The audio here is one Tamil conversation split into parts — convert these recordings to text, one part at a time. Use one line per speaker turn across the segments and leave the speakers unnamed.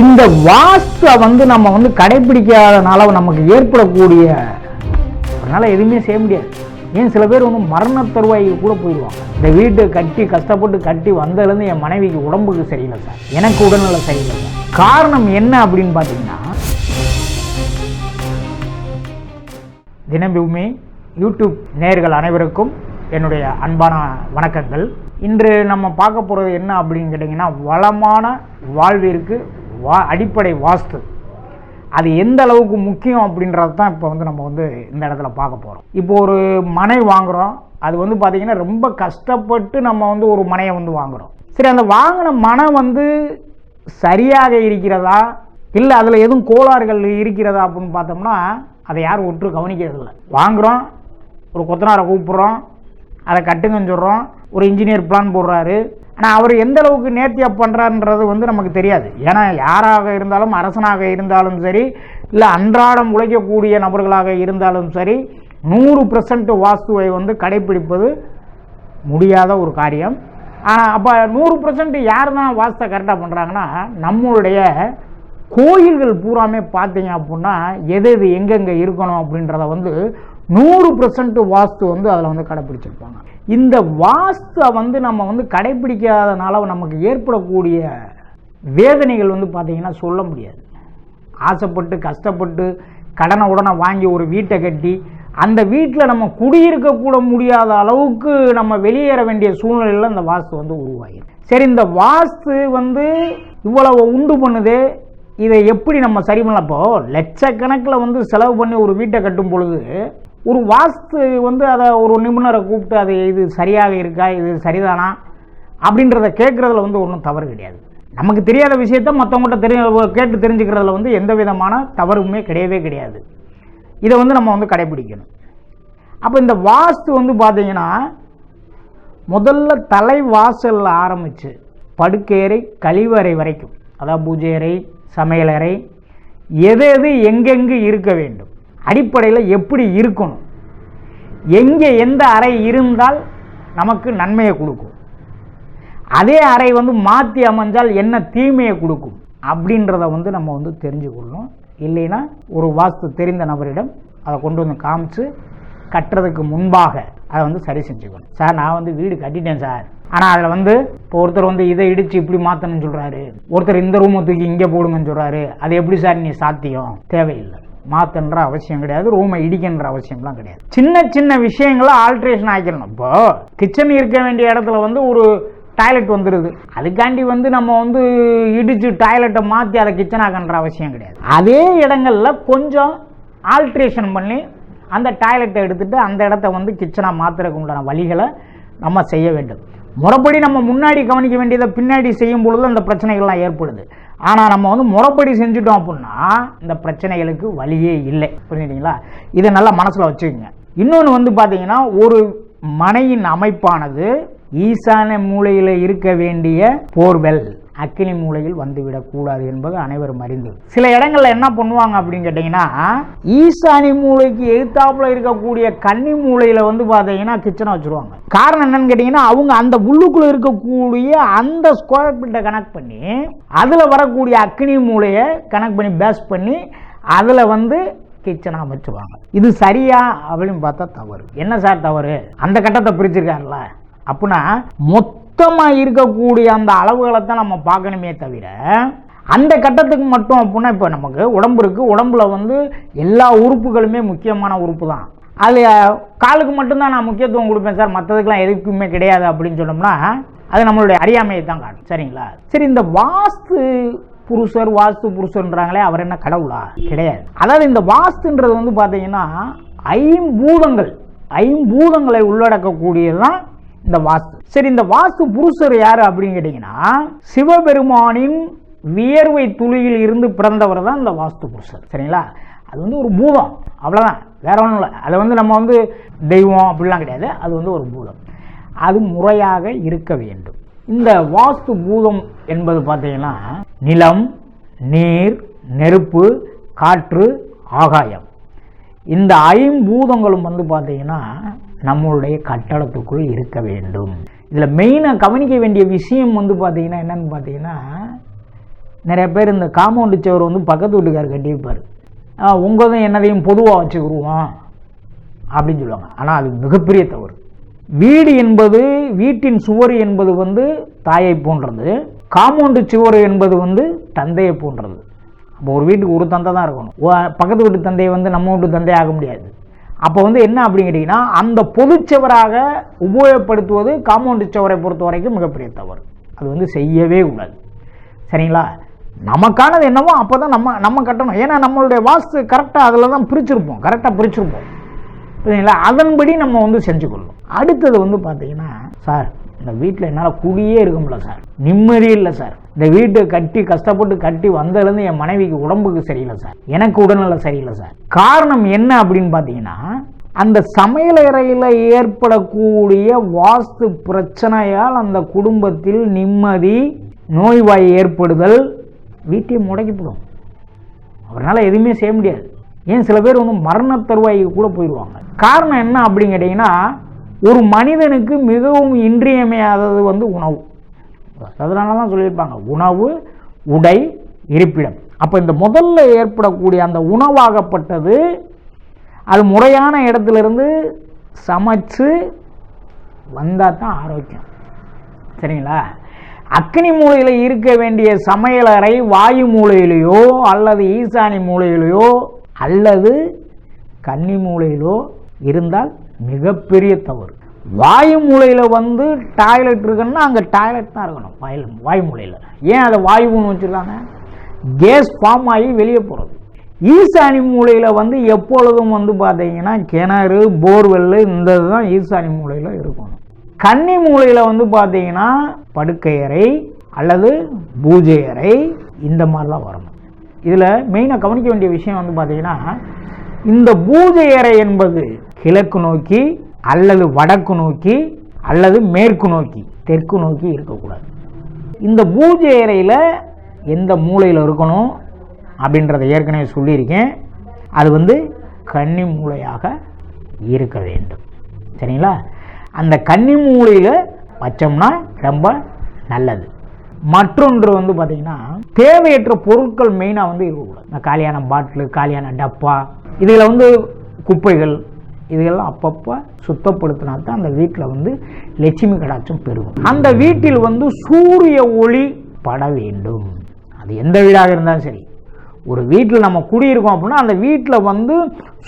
இந்த வாஸ்தை வந்து நம்ம வந்து கடைபிடிக்காதனால நமக்கு ஏற்படக்கூடிய அதனால் எதுவுமே செய்ய முடியாது. ஏன் சில பேர் வந்து மரண தருவாய்க்கு கூட போயிடுவாங்க. இந்த வீட்டை கட்டி கஷ்டப்பட்டு கட்டி வந்ததுலேருந்து என் மனைவிக்கு உடம்புக்கு சரியில்லை சார். எனக்கு உடல்நிலை சரியில்லை சார். காரணம் என்ன அப்படின்னு பார்த்தீங்கன்னா தினபூமி யூடியூப் நேயர்கள் அனைவருக்கும் என்னுடைய அன்பான வணக்கங்கள். இன்று நம்ம பார்க்க போகிறது என்ன அப்படின்னு கேட்டிங்கன்னா வளமான வாழ்விற்கு வா அடிப்படை வாஸ்து. அது எந்த அளவுக்கு முக்கியம் அப்படின்றது தான் இப்போ வந்து நம்ம வந்து இந்த இடத்துல பார்க்க போகிறோம் இப்போ ஒரு மனை வாங்குகிறோம் அது வந்து பார்த்திங்கன்னா ரொம்ப கஷ்டப்பட்டு நம்ம வந்து ஒரு மனையை வந்து வாங்குகிறோம் சரி அந்த வாங்கின மனை வந்து சரியாக இருக்கிறதா? இல்லை அதில் எதுவும் கோளாறுகள் இருக்கிறதா அப்படின்னு பார்த்தோம்னா அதை யாரும் ஒற்று கவனிக்கிறது இல்லை. வாங்குகிறோம் ஒரு கொத்தனாரை கூப்பிட்றோம் அதை கட்டுங்கன்னு சொல்கிறோம் ஒரு இன்ஜினியர் பிளான் போடுறாரு ஆனால் அவர் எந்த அளவுக்கு நேர்த்தியாக பண்ணுறாருன்றது வந்து நமக்கு தெரியாது. ஏன்னா யாராக இருந்தாலும் அரசனாக இருந்தாலும் சரி இல்லை அன்றாடம் உழைக்கக்கூடிய நபர்களாக இருந்தாலும் சரி நூறு பர்சன்ட் வாஸ்துவை வந்து கடைப்பிடிப்பது முடியாத ஒரு காரியம். ஆனால் அப்போ நூறு பர்சன்ட் யார் தான் வாஸ்தை கரெக்டாக பண்ணுறாங்கன்னா நம்மளுடைய கோயில்கள் பூராமே பார்த்தீங்க அப்படின்னா எது எது எங்கெங்கே இருக்கணும் அப்படின்றத வந்து நூறு பர்சன்ட் வாஸ்து வந்து அதில் வந்து கடைப்பிடிச்சிருப்பாங்க. இந்த வாஸ்துவை வந்து நம்ம வந்து கடைப்பிடிக்காதனால நமக்கு ஏற்படக்கூடிய வேதனைகள் வந்து பார்த்தீங்கன்னா சொல்ல முடியாது. ஆசைப்பட்டு கஷ்டப்பட்டு கடனை உடனே வாங்கி ஒரு வீட்டை கட்டி அந்த வீட்டில் நம்ம குடியிருக்க கூட முடியாத அளவுக்கு நம்ம வெளியேற வேண்டிய சூழ்நிலையில் இந்த வாஸ்து வந்து உருவாகிடும் சரி இந்த வாஸ்து வந்து இவ்வளவு உண்டு பண்ணுது இதை எப்படி நம்ம சரி பண்ணப்போ லட்சக்கணக்கில் வந்து செலவு பண்ணி ஒரு வீட்டை கட்டும் பொழுது ஒரு வாஸ்து வந்து அதை ஒரு நிபுணரை கூப்பிட்டு அது இது சரியாக இருக்கா இது சரிதானா அப்படின்றத கேட்குறதுல வந்து ஒன்றும் தவறு கிடையாது. நமக்கு தெரியாத விஷயத்த மற்றவங்கள்ட்ட தெரிய கேட்டு தெரிஞ்சுக்கிறதுல வந்து எந்த விதமான தவறுமே கிடையவே கிடையாது. இதை வந்து நம்ம வந்து கடைபிடிக்கணும். அப்போ இந்த வாஸ்து வந்து பார்த்தீங்கன்னா முதல்ல தலை வாசலில் ஆரம்பித்து படுக்கையறை கழிவறை வரைக்கும். அதாவது பூஜை அறை சமையலறை எது எது எங்கெங்கு இருக்க வேண்டும். அடிப்படையில் எப்படி இருக்கணும்? எங்கே எந்த அறை இருந்தால் நமக்கு நன்மையை கொடுக்கும். அதே அறை வந்து மாற்றி அமைஞ்சால் என்ன தீமையை கொடுக்கும்? அப்படின்றத வந்து நம்ம வந்து தெரிஞ்சுக்கொள்ளணும். இல்லைன்னா ஒரு வாஸ்து தெரிந்த நபரிடம் அதை கொண்டு வந்து காமிச்சு கட்டுறதுக்கு முன்பாக அதை வந்து சரி செஞ்சுக்கணும். சார் நான் வந்து வீடு கட்டிட்டேன் சார். ஆனால் அதில் வந்து இப்போ ஒருத்தர் வந்து இதை இடித்து இப்படி மாற்றணும்னு சொல்கிறாரு ஒருத்தர் இந்த ரூமை தூக்கி இங்கே போடுங்கன்னு சொல்கிறாரு அது எப்படி சார் நீ சாத்தியம்? தேவையில்லை. மாற்றுன்ற அவசியம் கிடையாது ரூமை இடிக்கின்ற அவசியம்லாம் கிடையாது. சின்ன சின்ன விஷயங்களை ஆல்ட்ரேஷன் ஆக்கிடணும். இப்போ கிச்சன் இருக்க வேண்டிய இடத்துல வந்து ஒரு டாய்லெட் வந்துடுது அதுக்காண்டி வந்து நம்ம வந்து இடித்து டாய்லெட்டை மாற்றி அதை கிச்சன் ஆக்கன்ற அவசியம் கிடையாது. அதே இடங்களில் கொஞ்சம் ஆல்ட்ரேஷன் பண்ணி அந்த டாய்லெட்டை எடுத்துகிட்டு அந்த இடத்த வந்து கிச்சனாக மாற்றுறதுக்கு உண்டான வழிகளை நம்ம செய்ய வேண்டும். முறைப்படி நம்ம முன்னாடி கவனிக்க வேண்டியதை பின்னாடி செய்யும் பொழுது அந்த பிரச்சனைகள்லாம் ஏற்படுது. ஆனால் நம்ம வந்து முறைப்படி செஞ்சுட்டோம் அப்படின்னா இந்த பிரச்சனைகளுக்கு வழியே இல்லை. புரிஞ்சுட்டிங்களா? இதை நல்லா மனசில் வச்சுக்கோங்க. இன்னொன்று வந்து பார்த்தீங்கன்னா ஒரு மனையின் அமைப்பானது ஈசான மூலையில் இருக்க வேண்டிய போர்வெல். அக்கினி மூலையில் வந்துவிடக்கூடாது என்பது அனைவரும் அறிந்தது. சில இடங்களில் என்ன பண்ணுவாங்க அப்படின்னு கேட்டிங்கன்னா ஈசானி மூலைக்கு எதிர்த்தாப்புல இருக்கக்கூடிய கன்னி மூலையில் வந்து பார்த்தீங்கன்னா கிச்சனை வச்சுருவாங்க. காரணம் என்னன்னு கேட்டிங்கன்னா அவங்க அந்த உள்ளுக்குள்ளே இருக்கக்கூடிய அந்த ஸ்கொயர் ஃபீட்டை கனெக்ட் பண்ணி அதில் வரக்கூடிய அக்னி மூலையை கனெக்ட் பண்ணி பேஸ் பண்ணி அதில் வந்து கிச்சனாக அமைச்சுவாங்க இது சரியா அப்படின்னு பார்த்தா தவறு. என்ன சார் தவறு? அந்த கட்டத்தை பிரிச்சிருக்காருல அப்படின்னா மொத்தமாக இருக்கக்கூடிய அந்த அளவுகளை தான் நம்ம பார்க்கணுமே தவிர அந்த கட்டத்துக்கு மட்டும் அப்படின்னா இப்போ நமக்கு உடம்பு இருக்குது உடம்புல வந்து எல்லா உறுப்புகளுமே முக்கியமான உறுப்பு தான். அது காலுக்கு மட்டும்தான் நான் முக்கியத்துவம் கொடுப்பேன் சார். மற்றதுக்கெல்லாம் எதுக்குமே கிடையாது அப்படின்னு சொன்னோம்னா அது நம்மளுடைய அறியாமையை தான் காட்டும். சரிங்களா? சரி இந்த வாஸ்து புருஷர் வாஸ்து புருஷன்றாங்களே அவர் என்ன கடவுளா? கிடையாது. அதாவது இந்த வாஸ்துன்றது வந்து பார்த்தீங்கன்னா ஐம்பூதங்கள் ஐம்பூதங்களை உள்ளடக்கக்கூடியது தான் இந்த வாஸ்து. சரி இந்த வாஸ்து புருஷர் யார் அப்படின்னு கேட்டிங்கன்னா சிவபெருமானின் வியர்வை துளியில் இருந்து பிறந்தவர் தான் இந்த வாஸ்து புருஷர். சரிங்களா? அது வந்து ஒரு பூதம். அவ்வளோதான் வேற ஒன்றும் இல்லை. அதை வந்து நம்ம வந்து தெய்வம் அப்படிலாம் கிடையாது. அது வந்து ஒரு பூதம். அது முறையாக இருக்க வேண்டும். இந்த வாஸ்து பூதம் என்பது பார்த்தீங்கன்னா நிலம் நீர் நெருப்பு காற்று ஆகாயம். இந்த ஐம்பூதங்களும் வந்து பார்த்தீங்கன்னா நம்மளுடைய கட்டடத்துக்குள் இருக்க வேண்டும். இதில் மெயினாக கவனிக்க வேண்டிய விஷயம் வந்து பார்த்தீங்கன்னா என்னன்னு பார்த்தீங்கன்னா நிறைய பேர் இந்த காம்பவுண்டு சுவர் வந்து பக்கத்து வீட்டுக்காரர் கட்டியிருப்பார். உங்களதும் என்னதையும் பொதுவாக வச்சுக்கிடுவோம் அப்படின்னு சொல்லுவாங்க. ஆனால் அது மிகப்பெரிய தவறு. வீடு என்பது வீட்டின் சுவர் என்பது வந்து தாயை போன்றது காம்பவுண்டு சுவர் என்பது வந்து தந்தையை போன்றது. அப்போ ஒரு வீட்டுக்கு ஒரு தந்தை தான் இருக்கணும் பக்கத்து வீட்டு தந்தையை வந்து நம்ம வீட்டு தந்தை ஆக முடியாது. அப்போ வந்து என்ன அப்படின்னு கேட்டிங்கன்னா அந்த பொதுச்சவராக உபயோகப்படுத்துவது காம்பவுண்டு சுவரை பொறுத்த வரைக்கும் மிகப்பெரிய தவறு. அது வந்து செய்யவே கூடாது. சரிங்களா? நமக்கானது என்னவோ அப்போ தான் நம்ம நம்ம கட்டணும். ஏன்னா நம்மளுடைய வாஸ்து கரெக்டாக அதில் தான் பிரிச்சிருப்போம். கரெக்டாக பிரிச்சிருப்போம். சரிங்களா அதன்படி நம்ம வந்து செஞ்சுக்கொள்ளணும். அடுத்தது வந்து பார்த்தீங்கன்னா சார் இந்த வீட்டில் என்னால் குடியே இருக்க முடியல சார். நிம்மதி இல்லை சார். இந்த வீட்டை கட்டி கஷ்டப்பட்டு கட்டி வந்ததுலேருந்து என் மனைவிக்கு உடம்புக்கு சரியில்லை சார். எனக்கு உடல்நிலை சரியில்லை சார். காரணம் என்ன அப்படின்னு பார்த்தீங்கன்னா அந்த சமையலறையில் ஏற்படக்கூடிய வாஸ்து பிரச்சனையால் அந்த குடும்பத்தில் நிம்மதி நோய்வாய் ஏற்படுதல் வீட்டையே முடக்கிவிடும். அவரால் எதுவுமே செய்ய முடியாது. ஏன் சில பேர் வந்து மரண தருவாய்க்கு கூட போயிடுவாங்க. காரணம் என்ன அப்படின்னு கேட்டிங்கன்னா ஒரு மனிதனுக்கு மிகவும் இன்றியமையாதது வந்து உணவு. அதனால தான் சொல்லியிருப்பாங்க உணவு உடை இருப்பிடம். அப்போ இந்த முதல்ல ஏற்படக்கூடிய அந்த உணவாகப்பட்டது அது முறையான இடத்துலேருந்து சமைச்சு வந்தால் தான் ஆரோக்கியம். சரிங்களா? அக்னி மூலையில் இருக்க வேண்டிய சமையலறை வாயு மூலையிலையோ அல்லது ஈசானி மூலையிலையோ அல்லது கன்னி மூலையிலோ இருந்தால் மிகப்பெரிய தவறு. வாயு மூலையில் வந்து டாய்லெட் இருக்குன்னா அங்கே டாய்லெட் தான் இருக்கணும். வாயில் வாயு மூலையில். ஏன் அதை வாயுன்னு வச்சுருக்காங்க? கேஸ் ஃபார்ம் ஆகி வெளியே போகிறது ஈசானி மூலையில் வந்து எப்பொழுதும் வந்து பார்த்தீங்கன்னா கிணறு போர்வெல் இந்த இதுதான் ஈசானி மூலையில் இருக்கணும். கன்னி மூலையில் வந்து பார்த்தீங்கன்னா படுக்கை அறை அல்லது பூஜை அறை இந்த மாதிரிலாம் வரணும். இதில் மெயினாக கவனிக்க வேண்டிய விஷயம் வந்து பார்த்தீங்கன்னா இந்த பூஜை அறை என்பது கிழக்கு நோக்கி அல்லது வடக்கு நோக்கி அல்லது மேற்கு நோக்கி தெற்கு நோக்கி இருக்கக்கூடாது. இந்த பூஜை அறையில் எந்த மூலையில் இருக்கணும் அப்படின்றத ஏற்கனவே சொல்லியிருக்கேன். அது வந்து கன்னி மூலையாக இருக்க வேண்டும். சரிங்களா? அந்த கன்னி மூலையில் வச்சோம்னா ரொம்ப நல்லது. மற்றொன்று வந்து பார்த்திங்கன்னா தேவையற்ற பொருட்கள் மெயினாக வந்து இருக்கக்கூடாது. இந்த காலியான பாட்டிலு காலியான டப்பா இதில் வந்து குப்பைகள் இதையெல்லாம் அப்பப்போ சுத்தப்படுத்தினா தான் அந்த வீட்டில் வந்து லட்சுமி கடாட்சம் பெருகும். அந்த வீட்டில் வந்து சூரிய ஒளி பட வேண்டும். அது எந்த வீடாக இருந்தாலும் சரி. ஒரு வீட்டில் நம்ம குடியிருக்கோம் அப்படின்னா அந்த வீட்டில் வந்து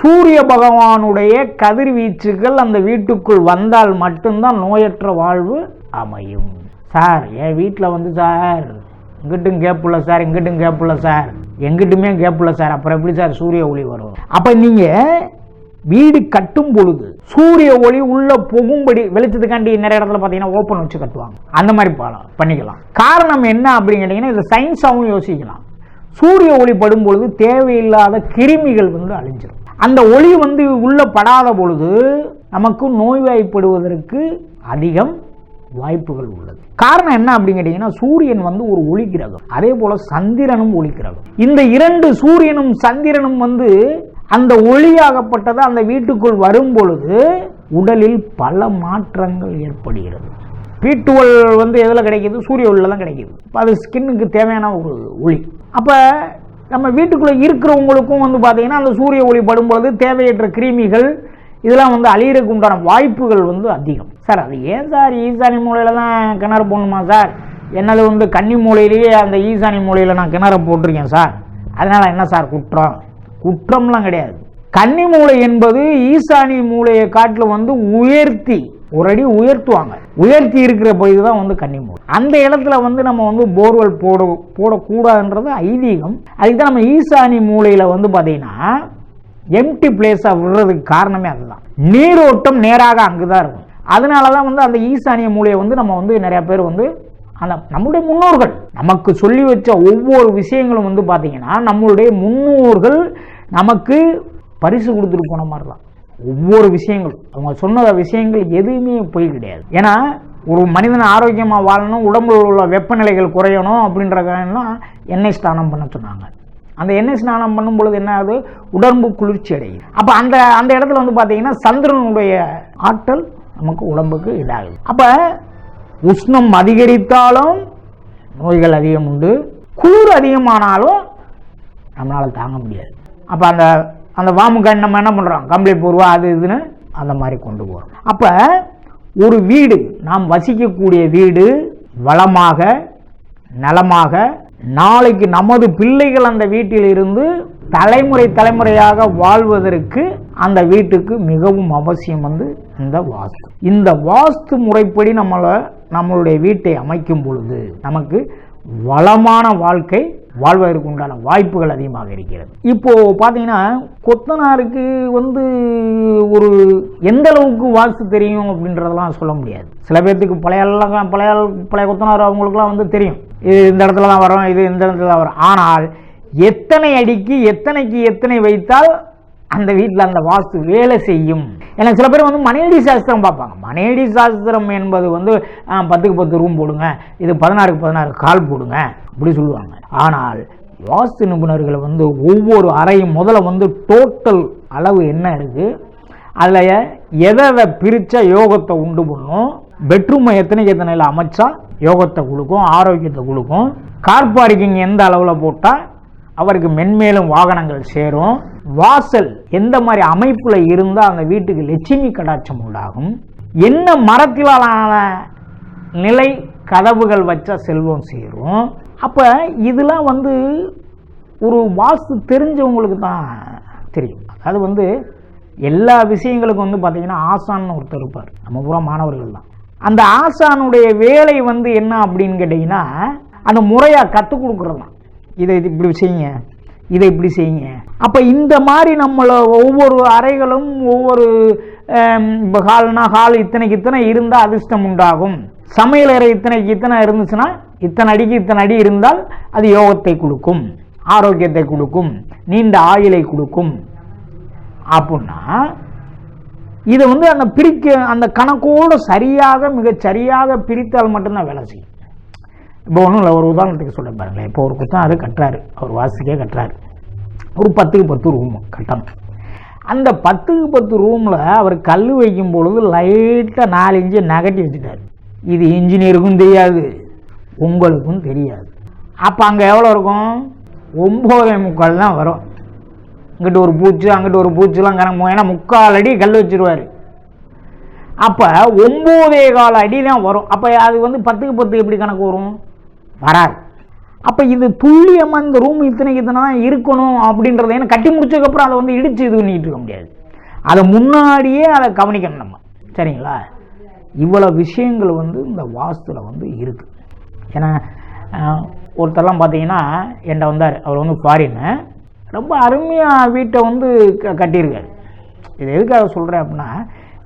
சூரிய பகவானுடைய கதிர்வீச்சுகள் அந்த வீட்டுக்குள் வந்தால் மட்டும்தான் நோயற்ற வாழ்வு அமையும். சார் என் வீட்டில் வந்து சார் இங்கிட்டும் கேப்புல சார் இங்கிட்டும் கேப்புல சார். எங்கிட்டுமே கேப்புல சார். அப்புறம் எப்படி சார் சூரிய ஒளி வரும்? அப்போ நீங்கள் வீடு கட்டும் பொழுது சூரிய ஒளி உள்ள புகும்படி வெளிச்சத்துக்காண்டி நிறைய இடத்துல பார்த்தீங்கன்னா ஓப்பன் வச்சு கட்டுவாங்க. அந்த மாதிரி பண்ணிக்கலாம். காரணம் என்ன அப்படின்னு கேட்டிங்கன்னா இதை சயின்ஸாகவும் யோசிக்கலாம். சூரிய ஒளி படும் பொழுது தேவையில்லாத கிருமிகள் வந்து அழிஞ்சிடும் அந்த ஒளி வந்து உள்ள படாத பொழுது நமக்கு நோய்வாய்ப்படுவதற்கு அதிகம் வாய்ப்புகள் உள்ளது. காரணம் என்ன அப்படின்னு கேட்டிங்கன்னா சூரியன் வந்து ஒரு ஒளி கிரகம். அதே போல சந்திரனும் ஒளி கிரகம். இந்த இரண்டு சூரியனும் சந்திரனும் வந்து அந்த ஒளியாகப்பட்டது அந்த வீட்டுக்குள் வரும் பொழுது உடலில் பல மாற்றங்கள் ஏற்படுகிறது. பீட்டுவல் வந்து எதில் கிடைக்கிது? சூரிய ஒளியில் தான் கிடைக்கிது. இப்போ அது ஸ்கின்னுக்கு தேவையான ஒரு ஒளி. அப்போ நம்ம வீட்டுக்குள்ளே இருக்கிறவங்களுக்கும் வந்து பார்த்தீங்கன்னா அந்த சூரிய ஒளி படும்பொழுது தேவையற்ற கிருமிகள் இதெல்லாம் வந்து அழியறதுக்கு உண்டான வாய்ப்புகள் வந்து அதிகம். சார் அது ஏன் சார் ஈசானி மூலையில் தான் கிணறு போடணுமா சார்? என்னது வந்து கன்னி மூலையிலேயே அந்த ஈசானி மூலையில் நான் கிணறு போட்டிருக்கேன் சார். அதனால் என்ன சார் குற்றம்? குற்றம்லாம் கிடையாது. கன்னி மூளை என்பது ஈசானி மூளையை காட்டில் வந்து உயர்த்தி ஒரு அடி உயர்த்துவாங்க. உயர்த்தி இருக்கிற பகுதி தான் வந்து கன்னி அந்த இடத்துல வந்து நம்ம வந்து போர்வெல் போட போடக்கூடாதுன்றது ஐதீகம். அதுக்கு தான் நம்ம ஈசானி மூலையில் வந்து பார்த்தீங்கன்னா எம்டி பிளேஸாக விடுறதுக்கு காரணமே அதுதான். நீரோட்டம் நேராக அங்கே தான் இருக்கும். அதனால தான் வந்து அந்த ஈசானிய மூலையை வந்து நம்ம வந்து நிறைய பேர் வந்து அந்த நம்முடைய முன்னோர்கள் நமக்கு சொல்லி வச்ச ஒவ்வொரு விஷயங்களும் வந்து பார்த்தீங்கன்னா நம்மளுடைய முன்னோர்கள் நமக்கு பரிசு கொடுத்துட்டு போன மாதிரி தான் ஒவ்வொரு விஷயங்களும். அவங்க சொன்ன விஷயங்கள் எதுவுமே போய் கிடையாது. ஏன்னா ஒரு மனிதன் ஆரோக்கியமாக வாழணும் உடம்புல உள்ள வெப்பநிலைகள் குறையணும் அப்படின்ற காரணம்லாம் எண்ணெய் ஸ்நானம் பண்ண சொன்னாங்க. அந்த எண்ணெய் ஸ்நானம் பண்ணும் பொழுது என்ன ஆகுது? உடம்பு குளிர்ச்சி அடையுது. அப்போ அந்த அந்த இடத்துல வந்து பார்த்தீங்கன்னா சந்திரனுடைய ஆற்றல் நமக்கு உடம்புக்கு இதாகுது. அப்போ உஷ்ணம் அதிகரித்தாலும் நோய்கள் அதிகம் உண்டு. குளிர் அதிகமானாலும் நம்மளால் தாங்க முடியாது. அப்போ அந்த அந்த வாமுக்காய் நம்ம என்ன பண்ணுறோம் கம்பளி பூர்வா அது இதுன்னு அந்த மாதிரி கொண்டு போகிறோம் அப்போ ஒரு வீடு நாம் வசிக்கக்கூடிய வீடு வளமாக நலமாக நாளைக்கு நமது பிள்ளைகள் அந்த வீட்டில் இருந்து தலைமுறை தலைமுறையாக வாழ்வதற்கு அந்த வீட்டுக்கு மிகவும் அவசியம் வந்து இந்த வாஸ்து. இந்த வாஸ்து முறைப்படி நம்மளை நம்மளுடைய வீட்டை அமைக்கும் பொழுது நமக்கு வளமான வாழ்க்கை வாழ்வதற்கு உண்டான வாய்ப்புகள் அதிகமாக இருக்கிறது. இப்போ பார்த்தீங்கன்னா கொத்தனாருக்கு வந்து ஒரு எந்த அளவுக்கு வாஸ்து தெரியும் அப்படின்றதெல்லாம் சொல்ல முடியாது. சில பேர்த்துக்கு பழையெல்லாம் பழைய பழைய கொத்தனார் அவங்களுக்குலாம் வந்து தெரியும். இது இந்த இடத்துல தான் வரும் இது இந்த இடத்துல தான் வரும் ஆனால் எத்தனை அடிக்கு எத்தனைக்கு எத்தனை வைத்தால் அந்த வீட்டில் அந்த வாஸ்து வேலை செய்யும். ஏன்னா சில பேர் வந்து மனையடி சாஸ்திரம் பார்ப்பாங்க. மனையடி சாஸ்திரம் என்பது வந்து பத்துக்கு பத்து ரூம் போடுங்க இது பதினாறுக்கு பதினாறு கால் போடுங்க அப்படி சொல்லுவாங்க. ஆனால் வாஸ்து நிபுணர்களை வந்து ஒவ்வொரு அறையும் முதல்ல வந்து டோட்டல் அளவு என்ன இருக்குது அதில் எதை எதை பிரித்தா யோகத்தை உண்டு பண்ணும்? பெட்ரூமை எத்தனைக்கு எத்தனையில் அமைச்சா யோகத்தை கொடுக்கும் ஆரோக்கியத்தை கொடுக்கும்? கார் பார்க்கிங் எந்த அளவில் போட்டால் அவருக்கு மென்மேலும் வாகனங்கள் சேரும். வாசல் எந்த மாதிரி அமைப்பில் இருந்தால் அந்த வீட்டுக்கு லட்சுமி கடாட்சம் உண்டாகும். என்ன மரத்திலான நிலை கதவுகள் வச்சா செல்வம் சேரும். அப்போ இதெல்லாம் வந்து ஒரு வாஸ்து தெரிஞ்சவங்களுக்கு தான் தெரியும். அதாவது வந்து எல்லா விஷயங்களுக்கும் வந்து பார்த்தீங்கன்னா ஆசான்னு ஒருத்தர் இருப்பார். நம்ம பூரா மாணவர்கள் தான். அந்த ஆசானுடைய வேலை வந்து என்ன அப்படின்னு கேட்டிங்கன்னா அந்த முறையாக கற்றுக் கொடுக்குறது தான் இதை இது இப்படி செய்யுங்க. இதை இப்படி செய்யுங்க. அப்போ இந்த மாதிரி நம்மளை ஒவ்வொரு அறைகளும் ஒவ்வொரு இப்போ ஹால்னா ஹால் இத்தனைக்கு இத்தனை இருந்தால் அதிர்ஷ்டம் உண்டாகும். சமையல் அறை இத்தனைக்கு இத்தனை இருந்துச்சுன்னா இத்தனை அடிக்கு இத்தனை அடி இருந்தால் அது யோகத்தை கொடுக்கும் ஆரோக்கியத்தை கொடுக்கும் நீண்ட ஆயுளை கொடுக்கும். அப்படின்னா இதை வந்து அந்த பிரிக்க அந்த கணக்கோடு சரியாக மிகச் சரியாக பிரித்தால் மட்டும்தான் வேலை செய்யும். இப்போ ஒன்றும் இல்லை ஒரு உதாரணத்துக்கு சொல்ல பாருங்களேன். இப்போ ஒரு குத்தம் அது கட்டுறாரு. அவர் வாசிக்கே கட்டுறாரு. ஒரு பத்துக்கு பத்து ரூம் கட்டணும். அந்த பத்துக்கு பத்து ரூமில் அவர் கல் வைக்கும் பொழுது லைட்டாக நாலு இன்ச்சு நகட்டி வச்சுட்டார். இது இன்ஜினியருக்கும் தெரியாது உங்களுக்கும் தெரியாது. அப்போ அங்கே எவ்வளோ இருக்கும்? ஒம்போதே முக்கால் தான் வரும். இங்கிட்டு ஒரு பூச்சு அங்கிட்டு ஒரு பூச்சுலாம் கணக்கு ஏன்னா முக்கால் அடி கல் வச்சுருவார். அப்போ ஒம்போதே கால் அடி தான் வரும். அப்போ அது வந்து பத்துக்கு பத்து எப்படி கணக்கு வரும்? வராது. அப்போ இது துல்லியமாக இந்த ரூம் இத்தனைக்கு இத்தனை தான் இருக்கணும் அப்படின்றத ஏன்னா கட்டி முடிச்சதுக்கப்புறம் அதை வந்து இடித்து இது பண்ணிட்டு இருக்க முடியாது. அதை முன்னாடியே அதை கவனிக்கணும் நம்ம. சரிங்களா? இவ்வளோ விஷயங்கள் வந்து இந்த வாஸ்துவில் வந்து இருக்குது ஏன்னா அஹ், ஒருத்தர்லாம் பார்த்தீங்கன்னா என்கிட்ட வந்தார். அவர் வந்து ஃபாரின்னு ரொம்ப அருமையாக வீட்டை வந்து க கட்டியிருக்காரு. இது எதுக்காக சொல்கிறேன் அப்படின்னா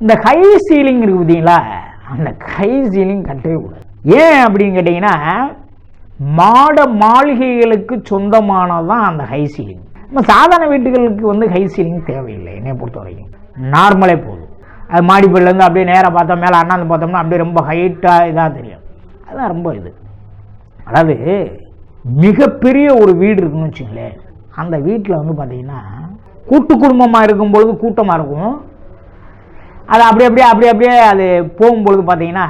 இந்த ஹை சீலிங் இருக்குது பார்த்தீங்களா? அந்த ஹை சீலிங் கட்டவே கூடாது. ஏன் அப்படின்னு கேட்டிங்கன்னா மாட மாளிகைகளுக்கு சொந்தமானதான் அந்த ஹை சீலிங் நம்ம சாதாரண வீட்டுகளுக்கு வந்து ஹை சீலிங் தேவையில்லை என்னை பொறுத்த வரைக்கும் நார்மலே போதும். அது மாடிப்படிலேருந்து அப்படியே நேராக பார்த்தா மேலே அண்ணாந்து பார்த்தோம்னா அப்படியே ரொம்ப ஹைட்டாக இதாக தெரியும். அதுதான் ரொம்ப இது. அதாவது மிகப்பெரிய ஒரு வீடு இருக்குன்னு வச்சுங்களேன் அந்த வீட்டில் வந்து பார்த்தீங்கன்னா கூட்டு குடும்பமாக இருக்கும்பொழுது கூட்டமாக இருக்கும். அது அப்படி அப்படியே அப்படி அப்படியே அது போகும்பொழுது பார்த்தீங்கன்னா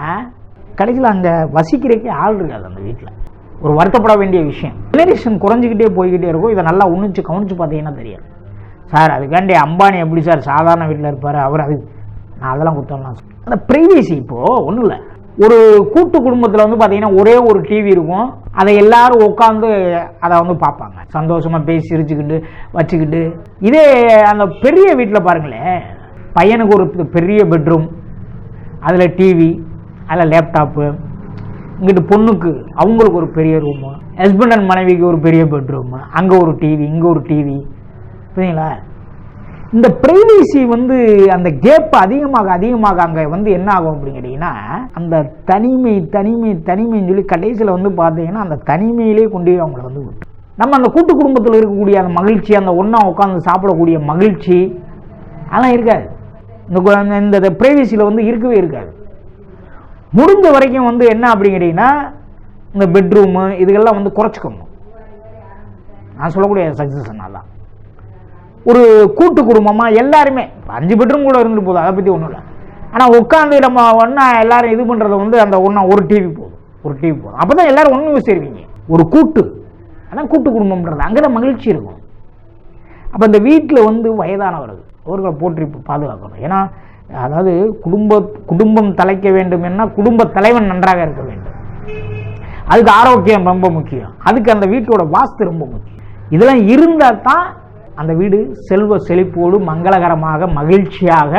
கடைசியில் அங்கே வசிக்கிறதுக்கே ஆள் இருக்காது அந்த வீட்டில் ஒரு வருத்தப்பட வேண்டிய விஷயம். ஜெனரேஷன் குறைஞ்சிக்கிட்டே போய்கிட்டே இருக்கும். இதை நல்லா உன்னிச்சு கவனிச்சு பார்த்தீங்கன்னா தெரியாது. சார் அதுக்காண்டி அம்பானி எப்படி சார் சாதாரண வீட்டில் இருப்பார்? அவர் அது நான் அதெல்லாம் கொடுத்தோம்லாம் அந்த ப்ரைவேசி இப்போது ஒன்றும் இல்லை. ஒரு கூட்டு குடும்பத்தில் வந்து பார்த்தீங்கன்னா ஒரே ஒரு டிவி இருக்கும். அதை எல்லாரும் உட்காந்து அதை வந்து பார்ப்பாங்க. சந்தோஷமாக பேசி சிரிச்சுக்கிட்டு வச்சுக்கிட்டு. இதே அந்த பெரிய வீட்டில் பாருங்களேன். பையனுக்கு ஒரு பெரிய பெட்ரூம் அதில் டிவி அதில் லேப்டாப்பு இங்கிட்டு பொண்ணுக்கு அவங்களுக்கு ஒரு பெரிய ரூமு ஹஸ்பண்ட் அண்ட் மனைவிக்கு ஒரு பெரிய பெட்ரூமு அங்கே ஒரு டிவி இங்கே ஒரு டிவி புரியுங்களா இந்த ப்ரைவேசி வந்து அந்த கேப் அதிகமாக அதிகமாக அங்கே வந்து என்ன ஆகும் அப்படின்னு கேட்டிங்கன்னா அந்த தனிமை தனிமை தனிமைன்னு சொல்லி கடைசியில் வந்து பார்த்தீங்கன்னா அந்த தனிமையிலே கொண்டு போய் அவங்கள வந்து விட்டு. நம்ம அந்த கூட்டு குடும்பத்தில் இருக்கக்கூடிய அந்த மகிழ்ச்சி அந்த ஒன்றா உட்காந்து சாப்பிடக்கூடிய மகிழ்ச்சி அதெல்லாம் இருக்காது. இந்த கு- இந்த ப்ரைவேசியில் வந்து இருக்கவே இருக்காது. முடிஞ்ச வரைக்கும் வந்து என்ன அப்படிங்கிறீங்கன்னா இந்த பெட்ரூமு இதுக்கெல்லாம் வந்து குறைச்சிக்கணும் நான் சொல்லக்கூடிய சஜஷன் தான். ஒரு கூட்டு குடும்பமாக எல்லாருமே அஞ்சு பெட்ரூம் கூட இருந்துட்டு போதும் அதை பற்றி ஒன்றும் இல்லை. ஆனால் உட்காந்து நம்ம ஒன்றா எல்லாரும் இது பண்ணுறது வந்து அந்த ஒன்றா ஒரு டிவி போதும் ஒரு டிவி போதும். அப்போ தான் எல்லோரும் ஒன்று சேருவீங்க ஒரு கூட்டு அதான் கூட்டு குடும்பம்ன்றது. அங்கே தான் மகிழ்ச்சி இருக்கும். அப்போ இந்த வீட்டில் வந்து வயதானவர்கள் அவர்களை போற்றி பாதுகாக்கணும். ஏன்னா அதாவது குடும்ப குடும்பம் தலைக்க வேண்டும் என்ன குடும்ப தலைவன் நன்றாக இருக்க வேண்டும். அதுக்கு ஆரோக்கியம் ரொம்ப முக்கியம். அதுக்கு அந்த வீட்டோட வாஸ்து ரொம்ப முக்கியம். இதெல்லாம் இருந்தால் தான் அந்த வீடு செல்வ செழிப்போடு மங்களகரமாக மகிழ்ச்சியாக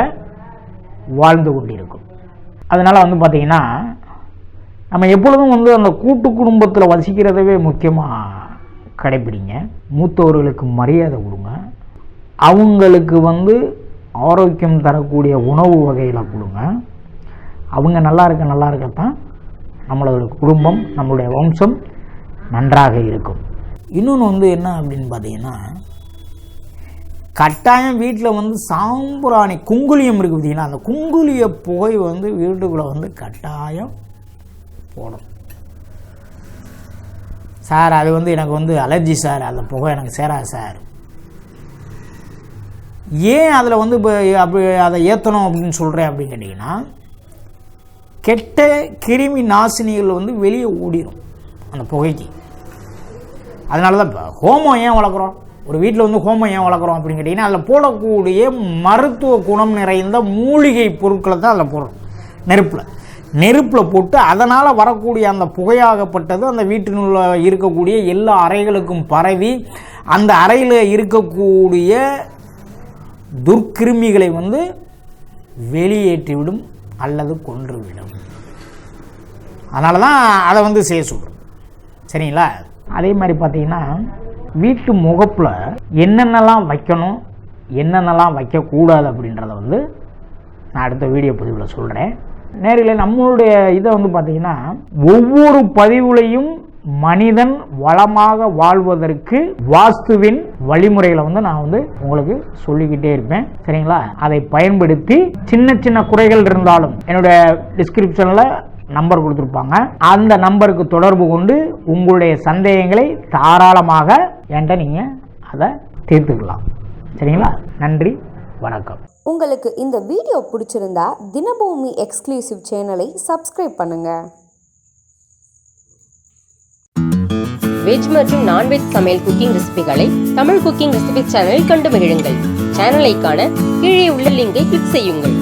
வாழ்ந்து கொண்டிருக்கும். அதனால் வந்து பார்த்திங்கன்னா நம்ம எப்பொழுதும் வந்து அந்த கூட்டு குடும்பத்தில் வசிக்கிறதவே முக்கியமாக கடைப்பிடிங்க மூத்தவர்களுக்கு மரியாதை கொடுங்க. அவங்களுக்கு வந்து ஆரோக்கியம் தரக்கூடிய உணவு வகையில் கொடுங்க. அவங்க நல்லா இருக்க நல்லா இருக்கத்தான் நம்மளோட குடும்பம் நம்மளுடைய வம்சம் நன்றாக இருக்கும். இன்னொன்று வந்து என்ன அப்படின்னு பார்த்தீங்கன்னா கட்டாயம் வீட்டில் வந்து சாம்பிராணி குங்குலியம் இருக்குது பார்த்தீங்கன்னா அந்த குங்குலிய புகை வந்து வீட்டுக்குள்ளே வந்து கட்டாயம் போடும். சார் அது வந்து எனக்கு வந்து அலர்ஜி சார். அந்த புகை எனக்கு சேராது சார். ஏன் அதில் வந்து இப்போ அப்படி அதை ஏற்றணும் அப்படின்னு சொல்கிறேன் அப்படின்னு கேட்டிங்கன்னா கெட்ட கிருமி நாசினிகள் வந்து வெளியே ஓடிடும் அந்த புகைக்கு. அதனால தான் இப்போ ஹோமம் ஏன் வளர்க்குறோம்? ஒரு வீட்டில் வந்து ஹோமம் ஏன் வளர்க்குறோம் அப்படின்னு கேட்டிங்கன்னா அதில் போடக்கூடிய மருத்துவ குணம் நிறைந்த மூலிகை பொருட்களை தான் அதில் போடுறோம். நெருப்பில். நெருப்பில் போட்டு அதனால் வரக்கூடிய அந்த புகையாகப்பட்டது அந்த வீட்டினுள்ள இருக்கக்கூடிய எல்லா அறைகளுக்கும் பரவி அந்த அறையில் இருக்கக்கூடிய துர்க்கிருமிகளை வந்து வெளியேற்றிவிடும் அல்லது கொன்றுவிடும். அதனால தான் அதை வந்து செய்ய சொல்கிறோம் சரிங்களா? அதே மாதிரி பார்த்தீங்கன்னா வீட்டு முகப்பில் என்னென்னலாம் வைக்கணும் என்னென்னலாம் வைக்கக்கூடாது அப்படின்றத வந்து நான் அடுத்த வீடியோ பதிவில் சொல்கிறேன் நேரில் நம்மளுடைய இதை வந்து பார்த்தீங்கன்னா ஒவ்வொரு பதிவுலையும் மனிதன் வளமாக வாழ்வதற்கு வாஸ்துவின் வழிமுறைகளை வந்து நான் வந்து உங்களுக்கு சொல்லிக்கிட்டே இருப்பேன். சரிங்களா? அதை பயன்படுத்தி சின்ன சின்ன குறைகள் இருந்தாலும் என்னுடைய டிஸ்கிரிப்ஷனில் நம்பர் கொடுத்துருப்பாங்க. அந்த நம்பருக்கு தொடர்பு கொண்டு உங்களுடைய சந்தேகங்களை தாராளமாக என்கிட்ட நீங்கள் அதை தீர்த்துக்கலாம். சரிங்களா? நன்றி வணக்கம்.
உங்களுக்கு இந்த வீடியோ பிடிச்சிருந்தா தினபூமி எக்ஸ்க்ளூசிவ் சேனலை சப்ஸ்கிரைப் பண்ணுங்கள்
வெஜ் மற்றும் நான்வெஜ் சமையல் குக்கிங் ரெசிபிகளை தமிழ் குக்கிங் ரெசிபி சேனலில் கண்டு மகிழுங்கள். சேனலை காண கீழே உள்ள லிங்கை கிளிக் செய்யுங்கள்.